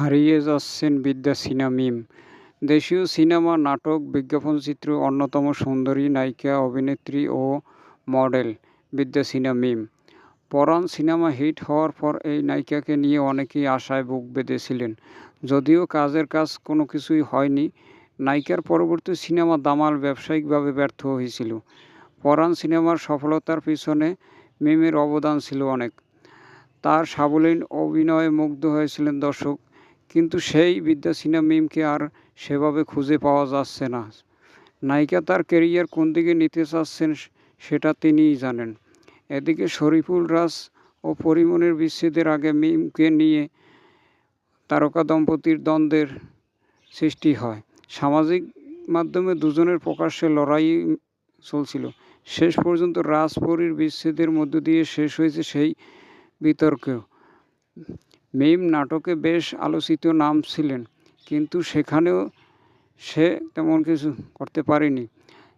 হারিয়ে যাচ্ছেন বিদ্যা সিনহা মিম। দেশীয় সিনেমা, নাটক বিজ্ঞাপনচিত্রে অন্যতম সুন্দরী নায়িকা, অভিনেত্রী ও model Bidya Sinha Mim. Paran cinema hit হওয়ার পর এই নায়িকাকে নিয়ে অনেকেই আশায় বুক বেঁধেছিলেন। যদিও কাজের কাজ কোনো কিছুই হয়নি, নায়িকার পরবর্তী সিনেমা দামাল ব্যবসায়িকভাবে ব্যর্থ হয়েছিল। পরাণ সিনেমার সফলতার পিছনে মিমের অবদান ছিল অনেক। তার সাবলীন অভিনয়ে মুগ্ধ হয়েছিলেন দর্শক কিন্তু সেই বিদ্যা সিনহা মিমকে আর সেভাবে খুঁজে পাওয়া যাচ্ছে না। নায়িকা তার কেরিয়ার কোন দিকে নিতে চাচ্ছেন সেটা তিনিই জানেন। এদিকে শরীফুল রাজ ও পরিমণের বিচ্ছেদের আগে মিমকে নিয়ে তারকা দম্পতির দ্বন্দ্বের সৃষ্টি হয়। সামাজিক মাধ্যমে দুজনের প্রকাশ্যে লড়াই চলছিল। শেষ পর্যন্ত রাজপরীর বিচ্ছেদের মধ্য দিয়ে শেষ হয়েছে সেই বিতর্ক। মিম নাটকে বেশ আলোচিত নাম ছিলেন, কিন্তু সেখানেও সে তেমন কিছু করতে পারেনি।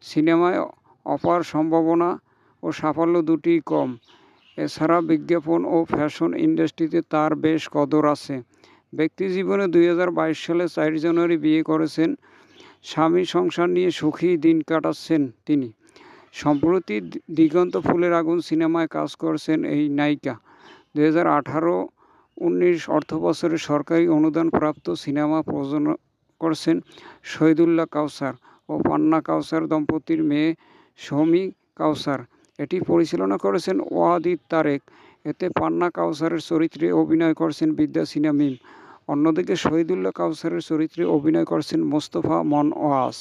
সিনেমায় অপার সম্ভাবনা ও সাফল্য দুটি কম। এছাড়া বিজ্ঞাপন ও ফ্যাশন ইন্ডাস্ট্রিতে তার বেশ কদর আছে। ব্যক্তি জীবনে দুই সালে চার জানুয়ারি বিয়ে করেছেন। স্বামী সংসার নিয়ে সুখী দিন কাটাচ্ছেন তিনি। সম্প্রতি দিগন্ত ফুলের আগুন সিনেমায় কাজ করছেন এই নায়িকা। দু হাজার আঠারো উনিশ অর্থবছরে সরকারি অনুদানপ্রাপ্ত সিনেমা প্রযোজনা করছেন শহীদুল্লাহ কাউসার ও পান্না কাউসার দম্পতির মেয়ে সৌমি কাউসার। এটি পরিচালনা করেছেন ওয়াদিদ তারেক। এতে পান্না কাউসারের চরিত্রে অভিনয় করছেন বিদ্যা সিনহা মিম। অন্যদিকে শহীদুল্লাহ কাউসারের চরিত্রে অভিনয় করছেন মোস্তফা মন ওয়াস